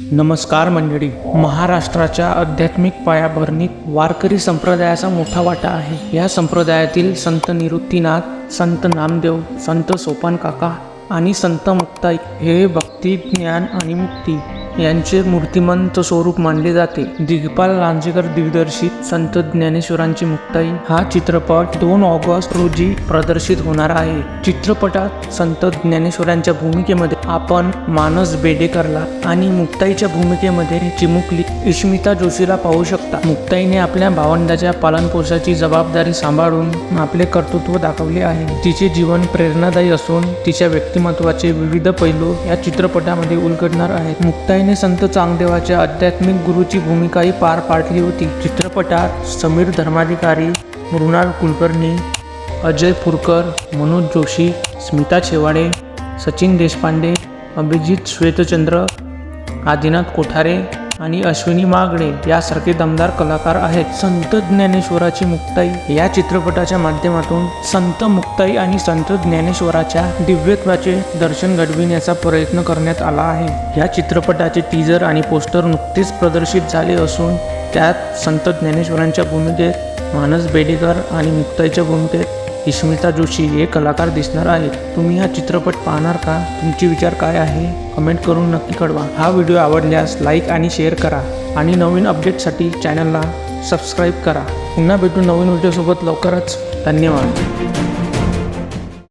नमस्कार मंडळी. महाराष्ट्राच्या आध्यात्मिक पायाभरणीत वारकरी संप्रदायाचा मोठा वाटा आहे. या संप्रदायातील संत निवृत्तीनाथ संत नामदेव संत सोपान काका आणि संत मुक्ताई हे भक्ती ज्ञान आणि मुक्ती यांचे मूर्तिमंत स्वरूप मानले जाते. दिग्पाल लांजेकर दिग्दर्शित संत ज्ञानेश्वरांची मुक्ताई हा चित्रपट दोन ऑगस्ट रोजी प्रदर्शित होणार आहे. चित्रपटात संत ज्ञानेश्वरांच्या भूमिकेमध्ये आपण मानस बेडेकरला आणि मुक्ताईच्या भूमिकेमध्ये चिमुकली इश्मिता जोशीला पाहू शकता. मुक्ताईने आपल्या भावंडाच्या पालनपोषाची जबाबदारी सांभाळून आपले कर्तृत्व दाखवले आहे. तिचे जीवन प्रेरणादायी असून तिच्या व्यक्तिमत्वाचे विविध पैलू या चित्रपटामध्ये उलगडणार आहेत. मुक्ताई मुक्ताईने संत चांगदेवाच्या आध्यात्मिक गुरुची भूमिकाही पार पाडली होती. चित्रपटात समीर धर्माधिकारी मृणाल कुलकर्णी अजय फुरकर मनोज जोशी स्मिता शेवाडे सचिन देशपांडे अभिजित श्वेतचंद्र आदिनाथ कोठारे आणि अश्विनी मागडे यासारखे दमदार कलाकार आहेत. संत ज्ञानेश्वराची मुक्ताई. या चित्रपटाच्या माध्यमातून संत मुक्ताई आणि संत ज्ञानेश्वराच्या दिव्यत्वाचे दर्शन घडविण्याचा प्रयत्न करण्यात आला आहे. या चित्रपटाचे टीजर आणि पोस्टर नुकतेच प्रदर्शित झाले असून त्यात संत ज्ञानेश्वरांच्या भूमिकेत मानस बेडेकर आणि मुक्ताईच्या भूमिकेत इस्मिता जोशी हे कलाकार दिसणार आहेत तुम्ही हा चित्रपट पाहणार का? तुमचे विचार काय आहे? कमेंट करून नक्की कळवा. हा व्हिडिओ आवडल्यास लाईक आणि शेअर करा आणि नवीन अपडेटसाठी चॅनलला सबस्क्राईब करा. पुन्हा भेटू नवीन व्हिडिओसोबत लवकरच. धन्यवाद.